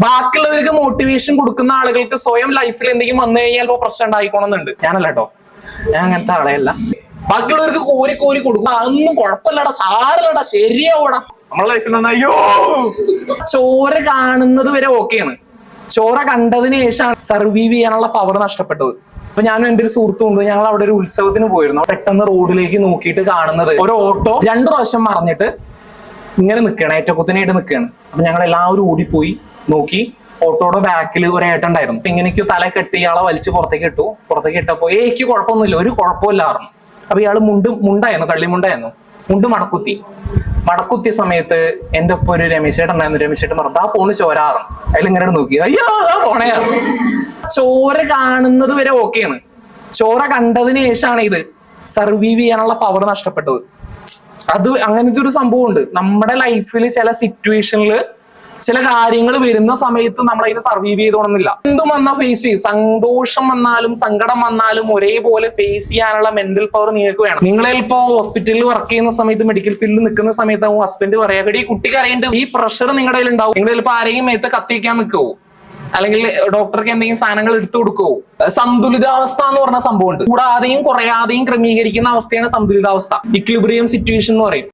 ബാക്കിയുള്ളവർക്ക് മോട്ടിവേഷൻ കൊടുക്കുന്ന ആളുകൾക്ക് സ്വയം ലൈഫിൽ എന്തെങ്കിലും വന്നു കഴിഞ്ഞാൽ ഇപ്പൊ പ്രശ്നം ഉണ്ടായിക്കോണമെന്നുണ്ട് ഞാനല്ല കേട്ടോ ഞാൻ അങ്ങനത്തെ ആളെയല്ല ബാക്കിയുള്ളവർക്ക് കോരി കോരി കൊടുക്കും. അതൊന്നും കുഴപ്പമില്ലടാ. സാറില്ലടാ ശരിയാവൂടാ. നമ്മളെ ലൈഫിൽ അയ്യോ! ചോര കാണുന്നത് വരെ ഓക്കെയാണ് ചോര കണ്ടതിന് ശേഷമാണ് സർവീവ് ചെയ്യാനുള്ള പവർ നഷ്ടപ്പെട്ടത്. അപ്പൊ ഞാനും എന്റെ ഒരു സുഹൃത്തും ഉണ്ട്. ഞങ്ങൾ അവിടെ ഒരു ഉത്സവത്തിന് പോയിരുന്നു. പെട്ടെന്ന് റോഡിലേക്ക് നോക്കിയിട്ട് കാണുന്നത്. ഒരു ഓട്ടോ രണ്ടു പ്രാവശ്യം മറിഞ്ഞിട്ട് ഇങ്ങനെ നിൽക്കണം ഏറ്റക്കുത്തനായിട്ട് നിൽക്കുകയാണ്. അപ്പൊ ഞങ്ങൾ എല്ലാവരും ഓടിപ്പോയി. നോക്കി. ഓട്ടോയുടെ ബാക്കിൽ ഒരു ഏട്ടുണ്ടായിരുന്നു ഇങ്ങനെയൊക്കെ തല കെട്ടി ഇയാളെ വലിച്ചു പുറത്തേക്ക് ഇട്ടു. പുറത്തേക്ക് ഇട്ടപ്പോ ഏക്ക് കുഴപ്പമൊന്നുമില്ല. ഒരു കുഴപ്പമില്ലായിരുന്നു അപ്പൊ ഇയാൾ മുണ്ട് മുണ്ടായിരുന്നു കള്ളിമുണ്ടായിരുന്നു. മുണ്ട് മടക്കുത്തി. മടക്കുത്തിയ സമയത്ത് എന്റെ ഒപ്പം ഒരു രമേശേട്ടൻ ഉണ്ടായിരുന്നു. രമേശേട്ടൻ പറഞ്ഞു ആ പോണ് ചോരാറും അതിൽ ഇങ്ങനെ നോക്കി. അയ്യോ ആ പോണയാ ചോര കാണുന്നത് വരെ ഓക്കെയാണ് ചോര കണ്ടതിന് ശേഷമാണ് ഇത് സർവീവ് ചെയ്യാനുള്ള പവർ നഷ്ടപ്പെട്ടത്. അത് അങ്ങനത്തെ ഒരു സംഭവം ഉണ്ട്. നമ്മുടെ ലൈഫിൽ ചില സിറ്റുവേഷനിൽ ചില കാര്യങ്ങൾ വരുന്ന സമയത്ത് നമ്മൾ അതിനെ സർവീവ് ചെയ്തോണമെന്നില്ല എന്തും വന്നാൽ ഫേസ് ചെയ്യും. സന്തോഷം വന്നാലും സങ്കടം വന്നാലും ഒരേപോലെ ഫേസ് ചെയ്യാനുള്ള മെന്റൽ പവർ നിങ്ങൾക്ക് വേണം. നിങ്ങളെ ഇപ്പോ ഹോസ്പിറ്റലിൽ വർക്ക് ചെയ്യുന്ന സമയത്ത് മെഡിക്കൽ ഫീൽഡിൽ നിൽക്കുന്ന സമയത്ത് ഹസ്ബൻഡ് പറയാ "എടീ, ഈ കുട്ടിക്ക് അറിയേണ്ട ഈ പ്രഷർ നിങ്ങളുടെ കയ്യിൽ ഉണ്ടാവും നിങ്ങൾ ചിലപ്പോൾ ആരെയും മേത്ത് കത്തിക്കാൻ നിൽക്കുവോ അല്ലെങ്കിൽ ഡോക്ടർക്ക് എന്തെങ്കിലും സാധനങ്ങൾ എടുത്തു കൊടുക്കുവോ സന്തുലിതാവസ്ഥ എന്ന് പറഞ്ഞ സംഭവമുണ്ട്. കൂടാതെയും കുറയാതെയും ക്രമീകരിക്കുന്ന അവസ്ഥയാണ് സന്തുലിതാവസ്ഥ. ഇക്ലിബ്രിയം സിറ്റുവേഷൻ എന്ന് പറയും.